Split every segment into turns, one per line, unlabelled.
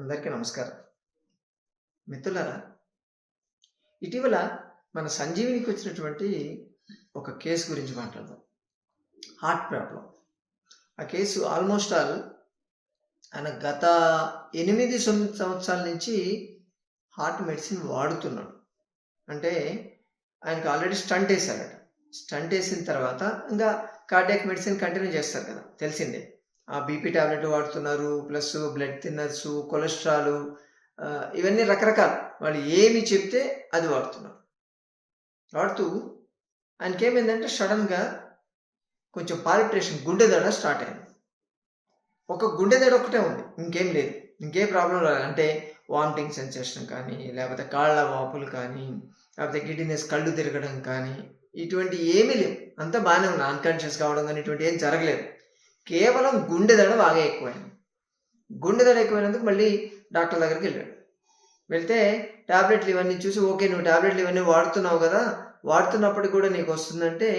అందరికీ నమస్కారం. మిత్రులారా ఇటీవల మన సంజీవినికి వచ్చినటువంటి ఒక కేసు గురించి మాట్లాడదాం. Heart problem. ఆ కేసు ఆల్మోస్ట్ ఆల్ ఆయన గత ఎనిమిది సంవత్సరాల నుంచి హార్ట్ మెడిసిన్ వాడుతున్నాడు. అంటే ఆయనకు ఆల్రెడీ స్టంట్ వేశారట. స్టంట్ వేసిన తర్వాత ఇంకా కార్డియాక్ మెడిసిన్ కంటిన్యూ చేస్తారు కదా తెలిసిందే. బీపీ టాబ్లెట్ వాడుతున్నారు ప్లస్ బ్లడ్ థిన్నర్స్ కొలెస్ట్రాల్ ఇవన్నీ రకరకాలు. వాళ్ళు ఏమి చెప్తే అది వాడుతున్నారు. వాడుతూ ఆయనకి ఏమైందంటే సడన్గా కొంచెం పాలిట్రేషన్ గుండె దడ స్టార్ట్ అయింది. ఒక గుండె దడ ఒకటే ఉంది. ఇంకేం లేదు. ఇంకే ప్రాబ్లం రాదు. అంటే వామిటింగ్ సెన్సేషన్ కానీ లేకపోతే కాళ్ళ వాపులు కానీ లేకపోతే గిడ్డినెస్ కళ్ళు తిరగడం కానీ ఇటువంటి ఏమీ లేవు. అంతా బాగానే ఉంది. అన్కాన్షియస్ కావడం కానీ ఇటువంటి ఏం జరగలేదు. కేవలం గుండె దడ బాగా ఎక్కువైంది. గుండె దడ ఎక్కువైనందుకు మళ్ళీ డాక్టర్ దగ్గరికి వెళ్ళాడు. వెళ్తే టాబ్లెట్లు ఇవన్నీ చూసి ఓకే నువ్వు టాబ్లెట్లు ఇవన్నీ వాడుతున్నావు కదా వాడుతున్నప్పుడు కూడా నీకు వస్తుందంటే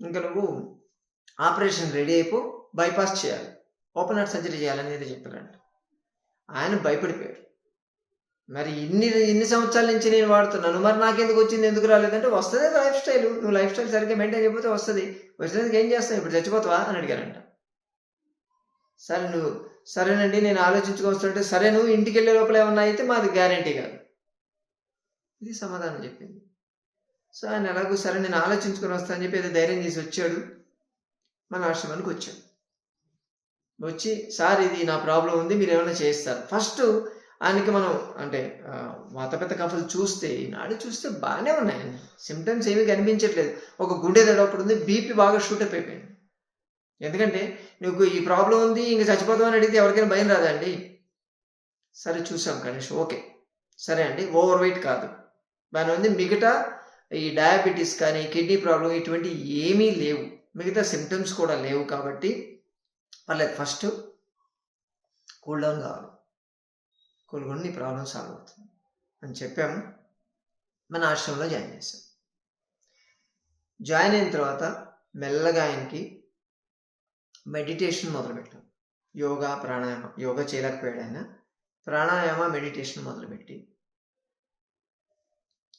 ఇంకా నువ్వు ఆపరేషన్ రెడీ అయిపో బైపాస్ చేయాలి. ఓపెన్ హార్ట్ సర్జరీ చేయాలనేది చెప్పారంట ఆయన భయపడిపోయాడు. మరి ఇన్ని ఇన్ని సంవత్సరాల నుంచి నేను వాడుతున్నాను మరి నాకెందుకు వచ్చింది ఎందుకు రాలేదంటే వస్తుంది లైఫ్ స్టైల్. నువ్వు లైఫ్ స్టైల్ సరిగ్గా మెయింటైన్ చేయకపోతే వస్తుంది. వచ్చినందుకు ఏం చేస్తావు? ఇప్పుడు చచ్చిపోతావా? అని అడిగారంట సరే నువ్వు సరేనండి నేను ఆలోచించుకొస్తుంటే సరే నువ్వు ఇంటికి వెళ్ళే లోపల ఏమన్నా అయితే మాది గ్యారంటీ కాదు. ఇది సమాధానం చెప్పింది. సో ఆయన ఎలాగో సరే నేను ఆలోచించుకొని వస్తానని చెప్పి ఏదో ధైర్యం చేసి వచ్చాడు. మన ఆశ్రమానికి వచ్చాడు. వచ్చి సార్ ఇది నా ప్రాబ్లం ఉంది మీరు ఏమైనా చేస్తారు. ఫస్ట్ ఆయనకి మనం అంటే వాత పెద్ద కఫలు చూస్తే ఈనాడు చూస్తే బాగానే ఉన్నాయండి సిమ్టమ్స్ ఏమీ కనిపించట్లేదు. ఒక గుండె దడ ఒకటి ఉంది బీపీ బాగా షూట్ అయిపోయింది. ఎందుకంటే నీకు ఈ ప్రాబ్లం ఉంది ఇంక చచ్చిపోతామని అడిగితే ఎవరికైనా భయం రాదండి సరే చూసాం గణేష్ ఓకే. సరే అండి ఓవర్ వెయిట్ కాదు. దాని ఉంది మిగతా ఈ డయాబెటీస్ కానీ కిడ్నీ ప్రాబ్లం ఇటువంటి ఏమీ లేవు. మిగతా సిమ్టమ్స్ కూడా లేవు కాబట్టి పర్లేదు. ఫస్ట్ కూల్ డౌన్ కావాలి. కూల్ డౌన్ నీ ప్రాబ్లం సాల్వ్ అవుతుంది అని చెప్పాము మన ఆశ్రమంలో జాయిన్ చేశాం. జాయిన్ అయిన తర్వాత మెల్లగా ఆయనకి మెడిటేషన్ మొదలుపెట్టాను యోగా ప్రాణాయామ యోగా చేయలేకపోయాడు ఆయన ప్రాణాయామ మెడిటేషన్ మొదలుపెట్టి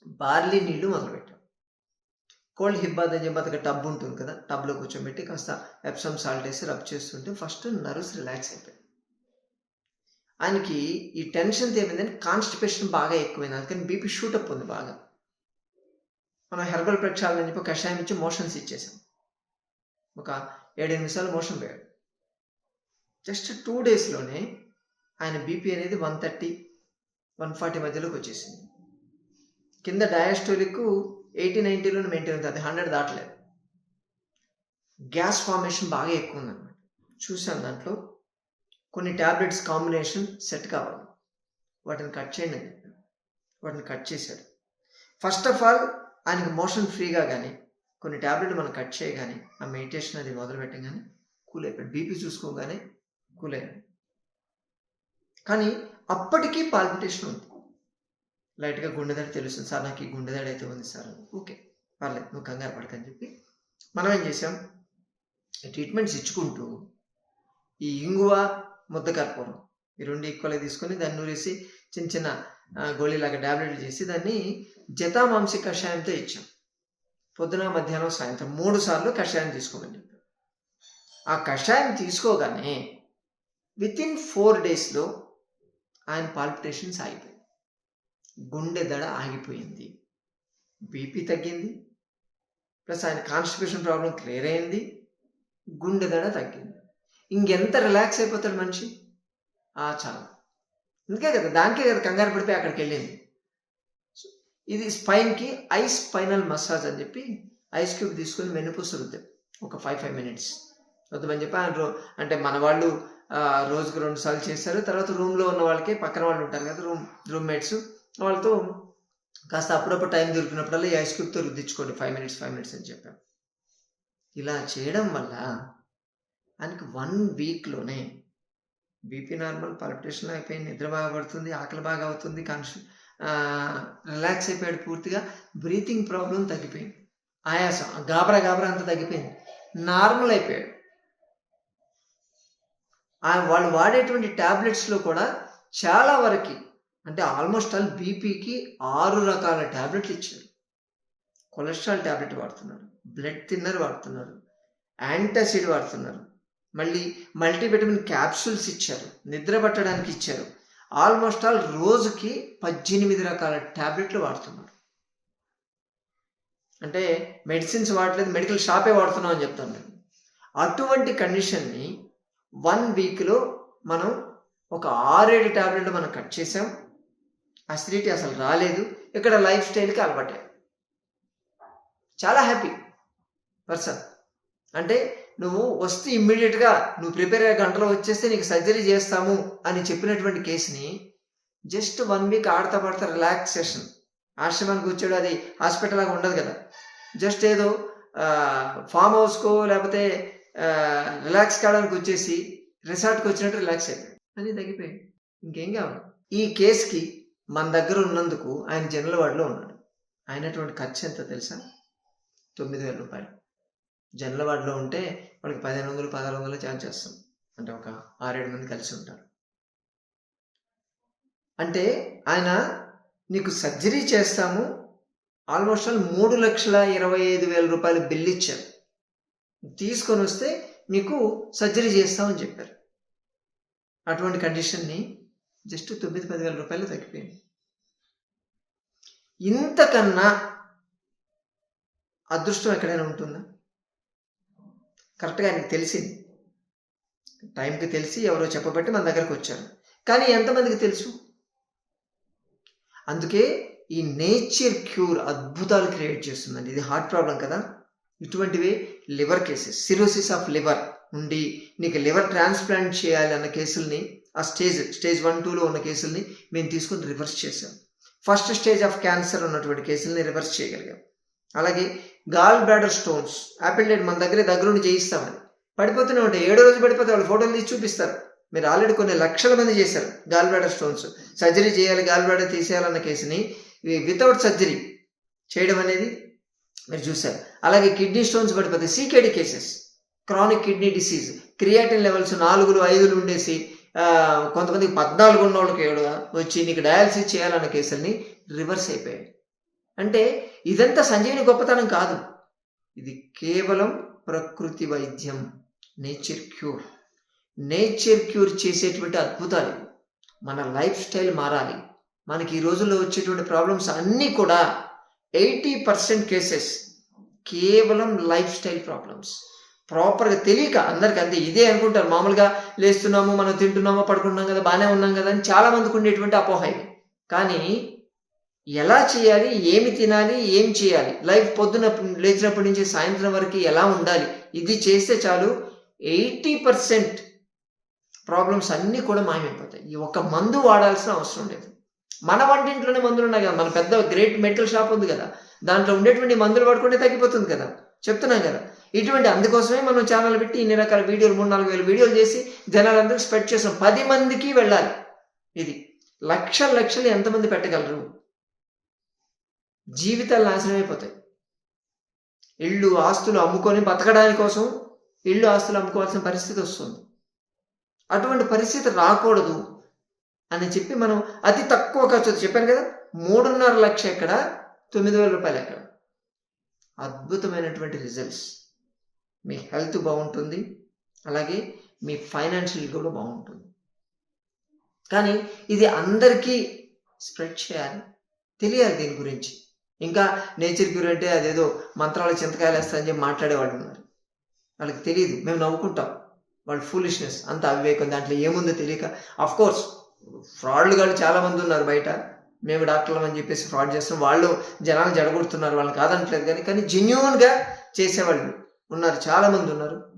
బార్లీ నీళ్ళు మొదలుపెట్టాం. కోల్డ్ హిబ్బాద్ అని చెప్పి అతనికి టబ్ ఉంటుంది కదా టబ్లో కూర్చోబెట్టి కాస్త ఎప్సమ్ సాల్ట్ వేసి రబ్ చేస్తుంటే ఫస్ట్ నర్వ్స్ రిలాక్స్ అయిపోయాయి. ఆయనకి ఈ టెన్షన్ ఏమైందని కాన్స్టిపేషన్ బాగా ఎక్కువైంది. అందుకని బీపీ షూటప్ ఉంది బాగా. మనం హెర్బల్ ప్రక్షాళన అని చెప్పి కషాయం ఇచ్చి మోషన్స్ ఇచ్చేసాం. ఒక ఏడెనిమిది నిమిషాలు మోషన్ పోయాడు. జస్ట్ టూ డేస్లోనే ఆయన బీపీ అనేది వన్ థర్టీ వన్ ఫార్టీ మధ్యలోకి వచ్చేసింది. కింద డయాస్టోలిక్ ఎయిటీ నైంటీలోనే మెయింటైన్ అవుతుంది. అది హండ్రెడ్ దాటలేదు. గ్యాస్ ఫార్మేషన్ బాగా ఎక్కువ ఉందన్నమాట. చూసాను దాంట్లో కొన్ని ట్యాబ్లెట్స్ కాంబినేషన్ సెట్ కావాలి. వాటిని కట్ చేయండి వాటిని కట్ చేశాడు. ఫస్ట్ ఆఫ్ ఆల్ ఆయనకి మోషన్ ఫ్రీగా కానీ కొన్ని ట్యాబ్లెట్ మనం కట్ చేయగానే ఆ మెడిటేషన్ అది మొదలు పెట్టగానే కూల్ అయిపోయాడు. బీపీ చూసుకోగానే కూల్ అయ్యాడు కానీ అప్పటికీ పాల్పిటేషన్ ఉంది. లైట్గా గుండెదడి తెలుస్తుంది. సార్ నాకు ఈ గుండెదడి అయితే ఉంది సార్. ఓకే పర్లేదు నువ్వు కంగారు పడకని చెప్పి మనం ఏం చేసాం? ట్రీట్మెంట్స్ ఇచ్చుకుంటూ ఈ ఇంగువ ముద్ద కర్పూరం ఈ రెండు ఈక్వల్గా తీసుకొని దాన్ని నూరేసి చిన్న చిన్న గోళీలాగా టాబ్లెట్లు చేసి దాన్ని జతామాంసి కషాయంతో ఇచ్చాం. పొద్దున మధ్యాహ్నం సాయంత్రం మూడు సార్లు కషాయం తీసుకోమని చెప్పారు ఆ కషాయం తీసుకోగానే విత్ ఇన్ ఫోర్ డేస్లో ఆయన పాల్పిటేషన్స్ ఆగిపోయింది గుండె దడ ఆగిపోయింది. బీపీ తగ్గింది. ప్లస్ ఆయన కాన్స్టిపేషన్ ప్రాబ్లం క్లియర్ అయింది. గుండె దడ తగ్గింది. ఇంకెంత రిలాక్స్ అయిపోతాడు మనిషి? చాలా. అందుకే కదా దానికే కదా కంగారు పడిపోయి అక్కడికి వెళ్ళింది. ఇది స్పైన్కి ఐస్ స్పైనల్ మసాజ్ అని చెప్పి ఐస్ క్యూబ్ తీసుకొని వెన్నుపూస రుద్దాం ఒక ఫైవ్ ఫైవ్ మినిట్స్ వద్దామని చెప్పి? ఆయన రో అంటే మన వాళ్ళు రోజుకు రెండు సార్లు చేస్తారు. తర్వాత రూమ్లో ఉన్న వాళ్ళకి పక్కన వాళ్ళు ఉంటారు కదా రూమ్ రూమ్మేట్స్ వాళ్ళతో కాస్త అప్పుడప్పుడు టైం దొరికినప్పుడల్లా ఈ ఐస్ క్యూబ్తో రుద్దించుకోండి. ఫైవ్ మినిట్స్ ఫైవ్ మినిట్స్ అని చెప్పాం. ఇలా చేయడం వల్ల ఆయనకి వన్ వీక్లోనే బీపీ నార్మల్ పల్పిటేషన్ అయిపోయింది నిద్ర బాగా పడుతుంది ఆకలి బాగా అవుతుంది కాన్షి రిలాక్స్ అయిపోయాడు పూర్తిగా. బ్రీతింగ్ ప్రాబ్లం తగ్గిపోయింది. ఆయాసం గాబరా గాబరా అంతా తగ్గిపోయింది. నార్మల్ అయిపోయాడు. వాళ్ళు వాడేటువంటి ట్యాబ్లెట్స్లో కూడా చాలా వరకు అంటే ఆల్మోస్ట్ ఆల్ బీపీకి ఆరు రకాల ట్యాబ్లెట్లు ఇచ్చారు. కొలెస్ట్రాల్ ట్యాబ్లెట్ వాడుతున్నారు బ్లడ్ థిన్నర్ వాడుతున్నారు యాంటాసిడ్ వాడుతున్నారు. మళ్ళీ మల్టీవిటమిన్ క్యాప్సూల్స్ ఇచ్చారు నిద్ర పట్టడానికి ఇచ్చారు. ఆల్మోస్ట్ ఆల్ రోజుకి పద్దెనిమిది రకాల ట్యాబ్లెట్లు వాడుతున్నారు. అంటే మెడిసిన్స్ వాడలేదు మెడికల్ షాపే వాడుతున్నాం అని చెప్తాను నేను. అటువంటి కండిషన్ని వన్ వీక్లో మనం ఒక ఆరేడు ట్యాబ్లెట్లు మనం కట్ చేసాం అసిడిటీ అసలు రాలేదు. ఇక్కడ లైఫ్ స్టైల్కి అలవాటే. చాలా హ్యాపీ పర్సన్. అంటే నువ్వు వస్తే ఇమ్మీడియట్గా నువ్వు ప్రిపేర్ అయ్యే గంటలో వచ్చేస్తే నీకు సర్జరీ చేస్తాము అని చెప్పినటువంటి కేసుని జస్ట్ వన్ వీక్ ఆడతా పడతా రిలాక్సేషన్. ఆశ్రమానికి వచ్చాడు అది హాస్పిటల్ లాగా ఉండదు కదా. జస్ట్ ఏదో ఫామ్ హౌస్కో లేకపోతే రిలాక్స్ కావడానికి వచ్చేసి రిసార్ట్కి వచ్చినట్టు రిలాక్స్ అయిపోయాడు. అది తగ్గిపోయింది. ఇంకేం కావాలి? ఈ కేసుకి మన దగ్గర ఉన్నందుకు ఆయన జనరల్ వార్డులో ఉన్నాడు. అయినటువంటి ఖర్చు ఎంత తెలుసా? తొమ్మిది వేల రూపాయలు. జనరల్ వార్డులో ఉంటే మనకి పదిహేను వందలు పదహారు వందలు ఛార్జ్ చేస్తాం. అంటే ఒక ఆరేడు మంది కలిసి ఉంటారు. అంటే ఆయన నీకు సర్జరీ చేస్తాము ఆల్మోస్ట్ ఆల్ మూడు లక్షల ఇరవై ఐదు వేల రూపాయలు బిల్ ఇచ్చారు. తీసుకొని వస్తే మీకు సర్జరీ చేస్తామని చెప్పారు. అటువంటి కండిషన్ని జస్ట్ తొమ్మిది పదివేల రూపాయలు తగ్గిపోయింది. ఇంతకన్నా అదృష్టం ఎక్కడైనా ఉంటుందా? కరెక్ట్గా ఆయనకు తెలిసింది. టైంకి తెలిసి ఎవరో చెప్పబట్టి మన దగ్గరకు వచ్చారు. కానీ ఎంతమందికి తెలుసు? అందుకే ఈ నేచర్ క్యూర్ అద్భుతాలు క్రియేట్ చేస్తుందండి. ఇది హార్ట్ ప్రాబ్లం కదా? ఇటువంటివి liver cases. Cirrhosis of liver ఉండి నీకు లివర్ ట్రాన్స్ప్లాంట్ చేయాలి అన్న కేసుల్ని ఆ స్టేజ్ స్టేజ్ వన్ టూలో ఉన్న కేసుల్ని మేము తీసుకుని రివర్స్ చేశాం. ఫస్ట్ స్టేజ్ ఆఫ్ క్యాన్సర్ ఉన్నటువంటి కేసుల్ని రివర్స్ చేయగలిగాం. అలాగే గాల్ బ్లాడర్ స్టోన్స్ యాపిల్ మన దగ్గరే దగ్గరుండి చేయిస్తామని. పడిపోతూనే ఉంటాయి ఏడో రోజు పడిపోతే వాళ్ళు ఫోటోలు తీసి చూపిస్తారు. మీరు ఆల్రెడీ కొన్ని లక్షల మంది చేశారు గాల్ బ్లాడర్ స్టోన్స్ సర్జరీ చేయాలి గాల్ బ్లాడర్ తీసేయాలన్న కేసుని వితౌట్ సర్జరీ చేయడం అనేది మీరు చూశారు. అలాగే కిడ్నీ స్టోన్స్ పడిపోతే CKD cases chronic kidney disease creatinine levels నాలుగులు ఐదులు ఉండేసి కొంతమందికి పద్నాలుగు ఉన్న వాళ్ళకి వచ్చి నీకు డయాలసిస్ చేయాలన్న కేసుల్ని రివర్స్ అయిపోయాయి. అంటే ఇదంతా సంజీవిని గొప్పతనం కాదు. ఇది కేవలం ప్రకృతి వైద్యం నేచర్ క్యూర్ నేచర్ క్యూర్ చేసేటువంటి అద్భుతాలు మన లైఫ్ స్టైల్ మారాలి. మనకి ఈ రోజుల్లో వచ్చేటువంటి ప్రాబ్లమ్స్ అన్నీ కూడా ఎయిటీ పర్సెంట్ కేసెస్ కేవలం లైఫ్ స్టైల్ ప్రాబ్లమ్స్ ప్రాపర్గా తెలియక అందరికి అంతే. ఇదే అనుకుంటారు. మామూలుగా లేస్తున్నాము మనం తింటున్నామో పడుకుంటున్నాం కదా బాగానే ఉన్నాం కదా అని చాలామందికి ఉండేటువంటి అపోహ ఇది. కానీ ఎలా చేయాలి ఏమి తినాలి ఏం చేయాలి? లైఫ్ పొద్దున లేచినప్పటి నుంచి సాయంత్రం వరకు ఎలా ఉండాలి? ఇది చేస్తే చాలు ఎయిటీ పర్సెంట్ ప్రాబ్లమ్స్ అన్నీ కూడా మాయమైపోతాయి. ఈ ఒక మందు వాడాల్సిన అవసరం లేదు. మన వంటింట్లోనే మందులు ఉన్నాయి కదా. మన పెద్ద గ్రేట్ మెడికల్ షాప్ ఉంది కదా. దాంట్లో ఉండేటువంటి మందులు వాడుకుంటే తగ్గిపోతుంది కదా. చెప్తున్నాం కదా. ఇటువంటి అందుకోసమే మనం ఛానల్ పెట్టి ఇన్ని రకాల వీడియోలు మూడు నాలుగు వేల వీడియోలు చేసి జనాలందరూ స్ప్రెడ్ చేసాం పది మందికి వెళ్ళాలి. ఇది లక్షల లక్షలు ఎంతమంది పెట్టగలరు? జీవితాలు నాశనం అయిపోతాయి. ఇళ్ళు ఆస్తులు అమ్ముకొని బతకడానికి కోసం ఇళ్ళు ఆస్తులు అమ్ముకోవాల్సిన పరిస్థితి వస్తుంది. అటువంటి పరిస్థితి రాకూడదు అని చెప్పి మనం అతి తక్కువ ఖర్చు చెప్పాను కదా మూడున్నర లక్ష ఎక్కడ? తొమ్మిది వేల రూపాయలు ఎక్కడ? అద్భుతమైనటువంటి రిజల్ట్స్ మీ హెల్త్ బాగుంటుంది. అలాగే మీ ఫైనాన్షియల్ కూడా బాగుంటుంది. కానీ ఇది అందరికీ స్ప్రెడ్ చేయాలి. తెలియాలి దీని గురించి. ఇంకా నేచర్ క్యూర్ అంటే అదేదో మంత్రాల చింతకాయలు వేస్తా అని చెప్పి మాట్లాడేవాళ్ళు ఉన్నారు. వాళ్ళకి తెలియదు మేము నవ్వుకుంటాం. వాళ్ళ ఫూలిష్నెస్ అంత అవివేకం. దాంట్లో ఏముందో తెలియక అఫ్ కోర్స్ ఫ్రాడ్లు కానీ చాలా మంది ఉన్నారు బయట. మేము డాక్టర్లు అని చెప్పేసి ఫ్రాడ్ చేస్తాం. వాళ్ళు జనాలు జడగొడుతున్నారు. వాళ్ళు కాదనట్లేదు కానీ కానీ జెన్యున్గా చేసేవాళ్ళు ఉన్నారు. చాలా మంది ఉన్నారు.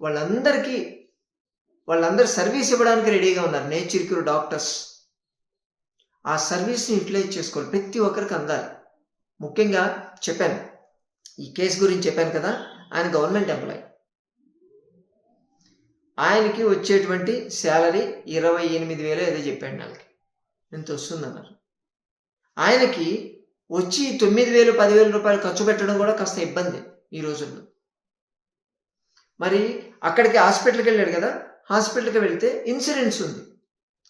వాళ్ళందరికీ వాళ్ళందరూ సర్వీస్ ఇవ్వడానికి రెడీగా ఉన్నారు. Nature cure doctors. ఆ సర్వీస్ని యూటిలైజ్ చేసుకోవాలి. ప్రతి ఒక్కరికి అందాలి. ముఖ్యంగా చెప్పాను. ఈ కేసు గురించి చెప్పాను కదా ఆయన గవర్నమెంట్ ఎంప్లాయీ. ఆయనకి వచ్చేటువంటి శాలరీ ఇరవై ఎనిమిది వేలు ఏదో చెప్పాడు నెలకి. ఎంత వస్తుందన్నారు. ఆయనకి వచ్చి తొమ్మిది వేలు పదివేల రూపాయలు ఖర్చు పెట్టడం కూడా కాస్త ఇబ్బంది ఈ రోజుల్లో. మరి అక్కడికి హాస్పిటల్కి వెళ్ళాడు కదా హాస్పిటల్కి వెళితే ఇన్సూరెన్స్ ఉంది.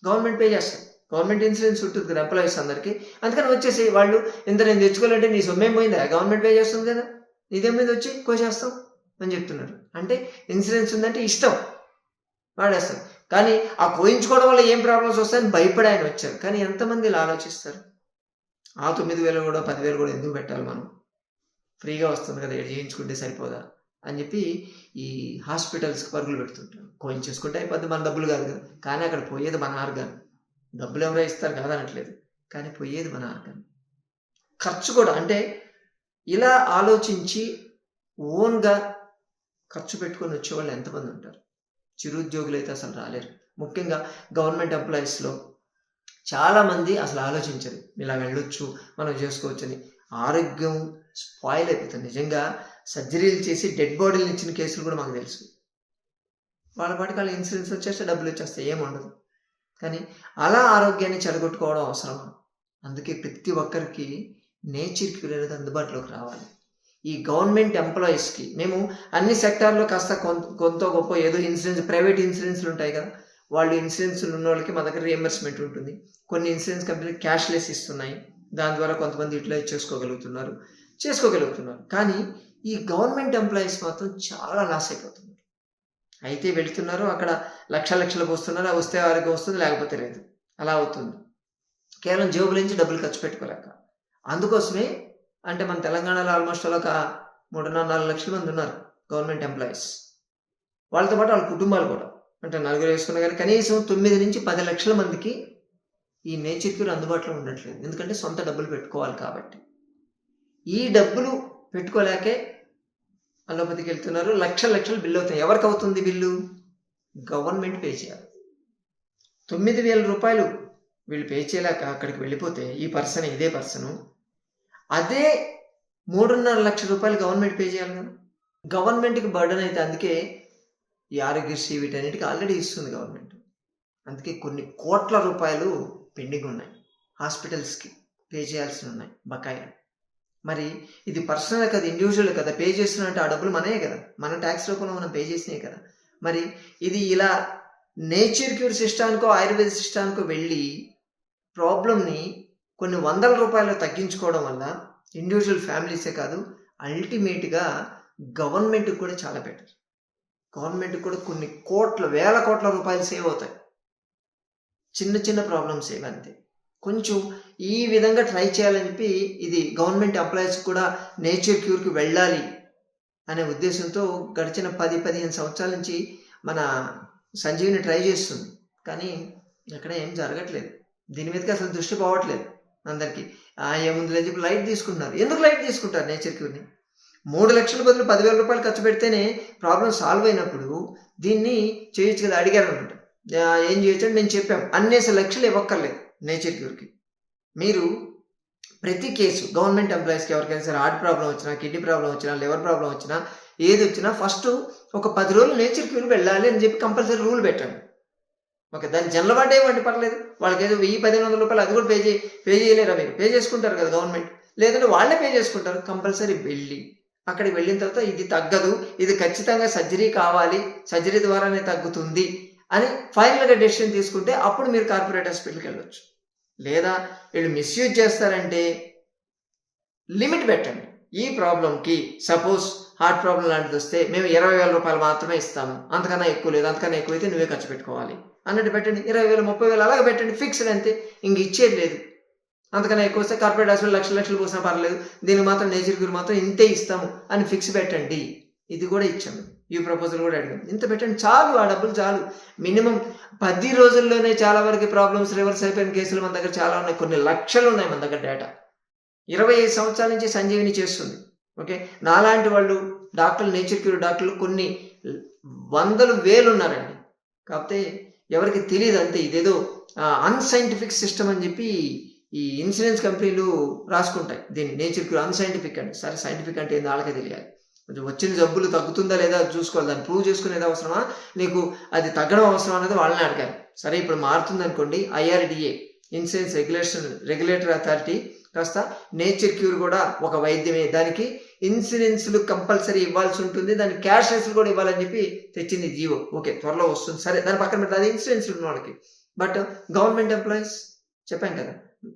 గవర్నమెంట్ పే చేస్తారు గవర్నమెంట్ ఇన్సూరెన్స్ ఉంటుంది కదా ఎంప్లాయీస్ అందరికీ. అందుకని వచ్చేసి వాళ్ళు ఇంత నేను తెచ్చుకోవాలంటే నీ సొమ్మేం పోయిందా గవర్నమెంట్ పే చేస్తుంది కదా. నీదేం మీద వచ్చి కోసేస్తాం అని చెప్తున్నారు. అంటే ఇన్సూరెన్స్ ఉందంటే ఇష్టం. వాడేస్తారు. కానీ ఆ కోయించుకోవడం వల్ల ఏం ప్రాబ్లమ్స్ వస్తాయని భయపడి ఆయన వచ్చారు. కానీ ఎంతమంది ఇలా ఆలోచిస్తారు? ఆ తొమ్మిది వేలు కూడా పదివేలు కూడా ఎందుకు పెట్టాలి మనం? ఫ్రీగా వస్తుంది కదా చేయించుకుంటే సరిపోదా? అని చెప్పి ఈ హాస్పిటల్స్కి పరుగులు పెడుతుంటారు. కోయించేసుకుంటే అయిపోద్ది మన డబ్బులు కాదు కదా. కానీ అక్కడ పోయేది మన ఆర్గాన్. డబ్బులు ఎవరో ఇస్తారు కాదనట్లేదు. కానీ పోయేది మన ఆర్గాన్ ఖర్చు కూడా అంటే ఇలా ఆలోచించి ఓన్గా ఖర్చు పెట్టుకొని వచ్చేవాళ్ళు ఎంతమంది ఉంటారు? చిరుద్యోగులు అయితే అసలు రాలేరు. ముఖ్యంగా గవర్నమెంట్ ఎంప్లాయీస్లో చాలామంది అసలు ఆలోచించరు. ఇలా వెళ్ళొచ్చు మనం చేసుకోవచ్చని. ఆరోగ్యం స్పాయిల్ అయిపోతుంది. నిజంగా సర్జరీలు చేసి డెడ్ బాడీలు ఇచ్చిన కేసులు కూడా మాకు తెలుసు. వాళ్ళ పాటికి వాళ్ళ ఇన్సూరెన్స్ వచ్చేస్తే డబ్బులు వచ్చేస్తాయి. ఏముండదు ఉండదు. కానీ అలా ఆరోగ్యాన్ని చెడగొట్టుకోవడం అవసరమా అందుకే ప్రతి ఒక్కరికి నేచర్కి వెళ్ళేది అందుబాటులోకి రావాలి. ఈ గవర్నమెంట్ ఎంప్లాయీస్కి మేము అన్ని సెక్టార్లో కాస్త కొంత కొంత గొప్ప ఏదో ఇన్సూరెన్స్ ప్రైవేట్ ఇన్సూరెన్స్లు ఉంటాయి కదా వాళ్ళు ఇన్సూరెన్స్ ఉన్న వాళ్ళకి మా దగ్గర రియంబర్స్మెంట్ ఉంటుంది. కొన్ని ఇన్సూరెన్స్ కంపెనీలు క్యాష్లెస్ ఇస్తున్నాయి. దాని ద్వారా కొంతమంది యూటిలైజ్ చేసుకోగలుగుతున్నారు చేసుకోగలుగుతున్నారు. కానీ ఈ గవర్నమెంట్ ఎంప్లాయీస్ మాత్రం చాలా లాస్ అయిపోతుంది. అయితే వెళుతున్నారు అక్కడ లక్ష లక్షలకు వస్తున్నారు వస్తే వారికి వస్తుంది లేకపోతే లేదు. అలా అవుతుంది. కేవలం జేబుల నుంచి డబ్బులు ఖర్చు పెట్టుకోలేక. అందుకోసమే అంటే మన తెలంగాణలో ఆల్మోస్ట్ ఒక మూడున్నర నాలుగు లక్షల మంది ఉన్నారు గవర్నమెంట్ ఎంప్లాయీస్. వాళ్ళతో పాటు వాళ్ళ కుటుంబాలు కూడా. అంటే నలుగురు వేసుకున్నా కానీ కనీసం తొమ్మిది నుంచి పది లక్షల మందికి ఈ నేచర్ క్యూర్ అందుబాటులో ఉండట్లేదు. ఎందుకంటే సొంత డబ్బులు పెట్టుకోవాలి కాబట్టి. ఈ డబ్బులు పెట్టుకోలేకే అలోపతికి వెళ్తున్నారు. లక్షల లక్షలు బిల్లు అవుతాయి. ఎవరికి అవుతుంది బిల్లు? గవర్నమెంట్ పే చేయాలి. తొమ్మిది వేల రూపాయలు వీళ్ళు పే చేయలేక అక్కడికి వెళ్ళిపోతే ఈ పర్సన్ ఇదే పర్సను. అదే మూడున్నర లక్షల రూపాయలు గవర్నమెంట్ పే చేయాలి కదా. గవర్నమెంట్కి బర్డన్ అయితే అందుకే ఈ ఆరోగ్యశ్రీ వీటన్నిటికీ ఆల్రెడీ ఇస్తుంది గవర్నమెంట్. అందుకే కొన్ని కోట్ల రూపాయలు పెండింగ్ ఉన్నాయి. హాస్పిటల్స్కి పే చేయాల్సి ఉన్నాయి. బకాయిలు. మరి ఇది పర్సనల్ కదా ఇండివిజువల్ కదా పే చేస్తున్నట్టు ఆ డబ్బులు మనయే కదా మన ట్యాక్స్ రూపంలో మనం పే చేసినాయి కదా. మరి ఇది ఇలా నేచర్ క్యూర్ సిస్టానికో ఆయుర్వేద సిస్టానికో వెళ్ళి ప్రాబ్లమ్ని కొన్ని వందల రూపాయలు తగ్గించుకోవడం వల్ల ఇండివిజువల్ ఫ్యామిలీసే కాదు అల్టిమేట్గా గవర్నమెంట్కి కూడా చాలా బెటర్ గవర్నమెంట్కి కూడా కొన్ని కోట్ల వేల కోట్ల రూపాయలు సేవ్ అవుతాయి. చిన్న చిన్న ప్రాబ్లమ్స్ సేవ్ అంతే. కొంచెం ఈ విధంగా ట్రై చేయాలని చెప్పి ఇది గవర్నమెంట్ ఎంప్లాయీస్ కూడా నేచర్ క్యూర్కి వెళ్ళాలి అనే ఉద్దేశంతో గడిచిన పది పదిహేను సంవత్సరాల నుంచి మన సంజీవిని ట్రై చేస్తుంది. కానీ ఎక్కడ ఏం జరగట్లేదు. దీని మీదకి అసలు దృష్టి పోవట్లేదు అందరికీ. ఏముంది చెప్పి లైట్ తీసుకుంటున్నారు. ఎందుకు లైట్ తీసుకుంటారు నేచర్ క్యూర్ని? మూడు లక్షల బదులు పదివేల రూపాయలు ఖర్చు పెడితేనే ప్రాబ్లం సాల్వ్ అయినప్పుడు దీన్ని చేయొచ్చు కదా అడిగారు అనమాట ఏం చేయొచ్చు అని చెప్పాం. అన్నేసి లక్షలు ఇవ్వక్కర్లేదు నేచర్ క్యూర్కి. మీరు ప్రతి కేసు గవర్నమెంట్ ఎంప్లాయీస్కి ఎవరికైనా సరే హార్ట్ ప్రాబ్లం వచ్చినా కిడ్నీ ప్రాబ్లం వచ్చినా లివర్ ప్రాబ్లం వచ్చినా ఏది వచ్చినా ఫస్ట్ ఒక పది రోజులు నేచర్ క్యూర్ వెళ్ళాలి అని చెప్పి కంపల్సరీ రూల్ పెట్టండి. ఓకే దాని జనరల్ వాడే పర్లేదు వాళ్ళకి ఏదో వెయ్యి పదిహేను వందల రూపాయలు అది కూడా పే చేయి పే చేయలేరా మీరు? పే చేసుకుంటారు కదా గవర్నమెంట్. లేదంటే వాళ్ళే పే చేసుకుంటారు కంపల్సరీ వెళ్ళి. అక్కడికి వెళ్ళిన తర్వాత ఇది తగ్గదు ఇది ఖచ్చితంగా సర్జరీ కావాలి సర్జరీ ద్వారానే తగ్గుతుంది అని ఫైనల్గా డెసిషన్ తీసుకుంటే అప్పుడు మీరు కార్పొరేట్ హాస్పిటల్కి వెళ్ళొచ్చు. లేదా వీళ్ళు మిస్యూజ్ చేస్తారంటే లిమిట్ పెట్టండి. ఈ ప్రాబ్లంకి సపోజ్ హార్ట్ ప్రాబ్లం లాంటిది వస్తే మేము ఇరవై వేల రూపాయలు మాత్రమే ఇస్తాము. అంతకన్నా ఎక్కువ లేదు అంతకన్నా ఎక్కువ అయితే నువ్వే ఖర్చు పెట్టుకోవాలి. అన్నట్టు పెట్టండి. ఇరవై వేలు ముప్పై వేలు అలాగే పెట్టండి. ఫిక్స్డ్ అంతే. ఇంక ఇచ్చేది లేదు. అంతకన్నా ఎక్కువ వస్తే కార్పొరేట్ హాస్పిటల్ లక్షల లక్షలు పోసినా పర్లేదు. దీనికి మాత్రం నేచర్ గురి మాత్రం ఇంతే ఇస్తాము అని ఫిక్స్ పెట్టండి. ఇది కూడా ఇచ్చాము. ఈ ప్రపోజల్ కూడా అడిగాం. ఇంత పెట్టండి చాలు ఆ డబ్బులు చాలు. మినిమం పది రోజుల్లోనే చాలా వరకు ప్రాబ్లమ్స్ రివర్స్ అయిపోయిన కేసులు మన దగ్గర చాలా ఉన్నాయి. కొన్ని లక్షలు ఉన్నాయి మన దగ్గర డేటా ఇరవై ఐదు సంవత్సరాల నుంచి సంజీవిని చేస్తుంది. ఓకే? నాలాంటి వాళ్ళు డాక్టర్లు నేచర్ క్యూర్ డాక్టర్లు కొన్ని వందలు వేలు ఉన్నారండి. కాకపోతే ఎవరికి తెలియదు అంతే. ఇదేదో అన్సైంటిఫిక్ సిస్టమ్ అని చెప్పి ఈ ఇన్సూరెన్స్ కంపెనీలు రాసుకుంటాయి. దీన్ని నేచర్ క్యూర్ అన్సైంటిఫిక్ అండి. సరే సైంటిఫిక్ అంటే ఏంది వాళ్ళకే తెలియాలి. వచ్చిన జబ్బులు తగ్గుతుందా లేదా చూసుకోవాలి. దాన్ని ప్రూవ్ చేసుకునేది అవసరమా? నీకు అది తగ్గడం అవసరం అనేది వాళ్ళని అడగాలి సరే ఇప్పుడు మారుతుంది అనుకోండి IRDA insurance regulation regulatory authority కాస్త నేచర్ క్యూర్ కూడా ఒక వైద్యమే. దానికి ఇన్సూరెన్స్లు కంపల్సరీ ఇవ్వాల్సి ఉంటుంది. దాని క్యాష్ కూడా ఇవ్వాలని చెప్పి తెచ్చింది జీవో ఓకే త్వరలో వస్తుంది. సరే దాని పక్కన పెట్టి అది ఇన్సూరెన్స్ ఉన్న వాళ్ళకి. బట్ గవర్నమెంట్ ఎంప్లాయీస్ చెప్పాం కదా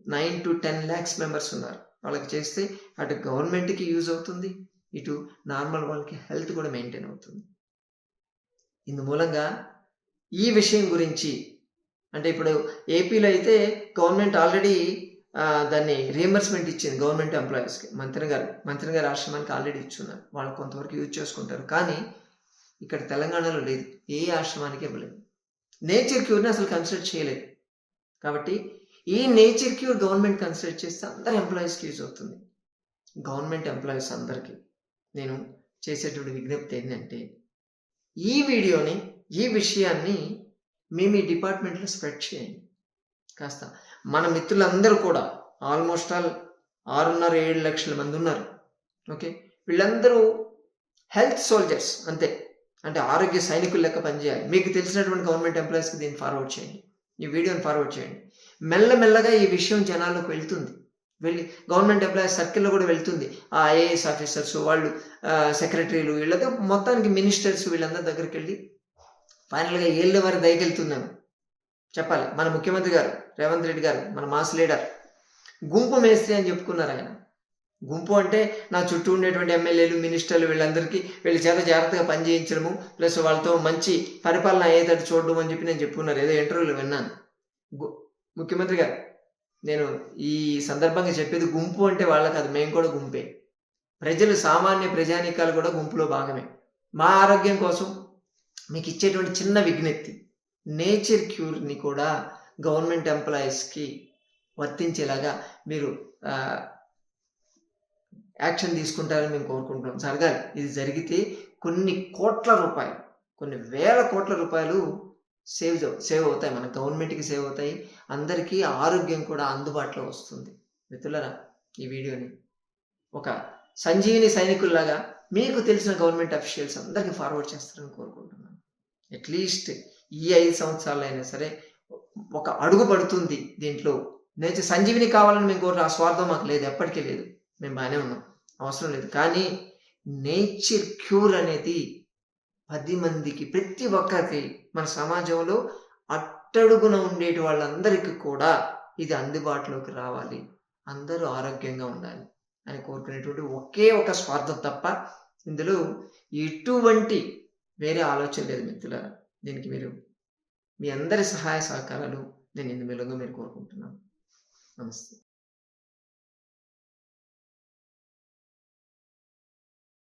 nine to ten lakhs members ఉన్నారు. వాళ్ళకి చేస్తే అటు గవర్నమెంట్కి యూజ్ అవుతుంది. ఇటు నార్మల్ వాళ్ళకి హెల్త్ కూడా మెయింటైన్ అవుతుంది. ఇందు మూలంగా ఈ విషయం గురించి అంటే ఇప్పుడు ఏపీలో అయితే గవర్నమెంట్ ఆల్రెడీ దాన్ని రియంబర్స్మెంట్ ఇచ్చింది గవర్నమెంట్ ఎంప్లాయీస్కి మంత్రి గారు మంత్రి గారు ఆశ్రమానికి ఆల్రెడీ ఇచ్చున్నారు. వాళ్ళు కొంతవరకు యూజ్ చేసుకుంటారు. కానీ ఇక్కడ తెలంగాణలో లేదు. ఏ ఆశ్రమానికి ఇవ్వలేదు. నేచర్ క్యూర్ని అసలు కన్సిడర్ చేయలేదు. కాబట్టి ఈ నేచర్ క్యూర్ గవర్నమెంట్ కన్సిడర్ చేస్తే అందరు ఎంప్లాయీస్కి యూజ్ అవుతుంది. గవర్నమెంట్ ఎంప్లాయీస్ అందరికీ. నేను చేసేటువంటి విజ్ఞప్తి ఏంటంటే ఈ వీడియోని ఈ విషయాన్ని మీ మీ డిపార్ట్మెంట్లో స్ప్రెడ్ చేయండి. కాస్త మన మిత్రులందరూ కూడా ఆల్మోస్ట్ ఆల్ ఆరున్నర ఏడు లక్షల మంది ఉన్నారు. ఓకే? వీళ్ళందరూ హెల్త్ సోల్జర్స్ అంతే. అంటే ఆరోగ్య సైనికులు లెక్క పనిచేయాలి. మీకు తెలిసినటువంటి గవర్నమెంట్ ఎంప్లాయీస్కి దీన్ని ఫార్వర్డ్ చేయండి. ఈ వీడియోని ఫార్వర్డ్ చేయండి. మెల్లమెల్లగా ఈ విషయం జనాల్లోకి వెళ్తుంది. వెళ్ళి గవర్నమెంట్ ఎంప్లాయీస్ సర్కిల్లో కూడా వెళ్తుంది. ఆ ఐఏఎస్ ఆఫీసర్స్ వాళ్ళు సెక్రటరీలు వీళ్ళతో మొత్తానికి మినిస్టర్స్ వీళ్ళందరి దగ్గరికి వెళ్ళి ఫైనల్గా ఏళ్ళ వారి దయకెళ్తున్నాను చెప్పాలి మన ముఖ్యమంత్రి గారు రేవంత్ రెడ్డి గారు మన మాస్ లీడర్. గుంపు మేస్త్రి అని చెప్పుకున్నారు ఆయన. గుంపు అంటే నా చుట్టూ ఉండేటువంటి ఎమ్మెల్యేలు మినిస్టర్లు వీళ్ళందరికీ వీళ్ళ చేత జాగ్రత్తగా పనిచేయించడము ప్లస్ వాళ్ళతో మంచి పరిపాలన అయ్యేటట్టు చూడడం అని చెప్పి నేను చెప్పుకున్నారు. ఏదో ఇంటర్వ్యూలో విన్నాను. ముఖ్యమంత్రి గారు నేను ఈ సందర్భంగా చెప్పేది గుంపు అంటే వాళ్ళ కాదు మేము కూడా గుంపే. ప్రజలు సామాన్య ప్రజానీకాలు కూడా గుంపులో భాగమే. మా ఆరోగ్యం కోసం మీకు ఇచ్చేటువంటి చిన్న విజ్ఞప్తి నేచర్ క్యూర్ని కూడా గవర్నమెంట్ ఎంప్లాయీస్కి వర్తించేలాగా మీరు యాక్షన్ తీసుకుంటారని మేము కోరుకుంటున్నాం. సార్ గారు ఇది జరిగితే కొన్ని కోట్ల రూపాయలు కొన్ని వేల కోట్ల రూపాయలు సేవ్ సేవ్ అవుతాయి మన గవర్నమెంట్కి సేవ్ అవుతాయి. అందరికీ ఆరోగ్యం కూడా అందుబాటులో వస్తుంది. మిత్రులరా ఈ వీడియోని ఒక సంజీవిని సైనికుల్లాగా మీకు తెలిసిన గవర్నమెంట్ అఫీషియల్స్ అందరికీ ఫార్వర్డ్ చేస్తారని కోరుకుంటున్నాను. అట్లీస్ట్ ఈ ఐదు సంవత్సరాలు అయినా సరే ఒక అడుగు పడుతుంది దీంట్లో. నేను సంజీవిని కావాలని మేము కోరిన ఆ స్వార్థం మాకు లేదు ఎప్పటికీ లేదు. మేము బాగానే ఉన్నాం. అవసరం లేదు. కానీ నేచర్ క్యూర్ అనేది పది మందికి ప్రతి ఒక్కరికి మన సమాజంలో అట్టడుగున ఉండేటి వాళ్ళందరికీ కూడా ఇది అందుబాటులోకి రావాలి. అందరూ ఆరోగ్యంగా ఉండాలి అని కోరుకునేటువంటి ఒకే ఒక స్వార్థం తప్ప ఇందులో ఎటువంటి వేరే ఆలోచన లేదు మిత్రులారా. దీనికి మీరు మీ అందరి సహాయ సహకారాలు నేను ఇందు మీరు కోరుకుంటున్నాను. నమస్తే.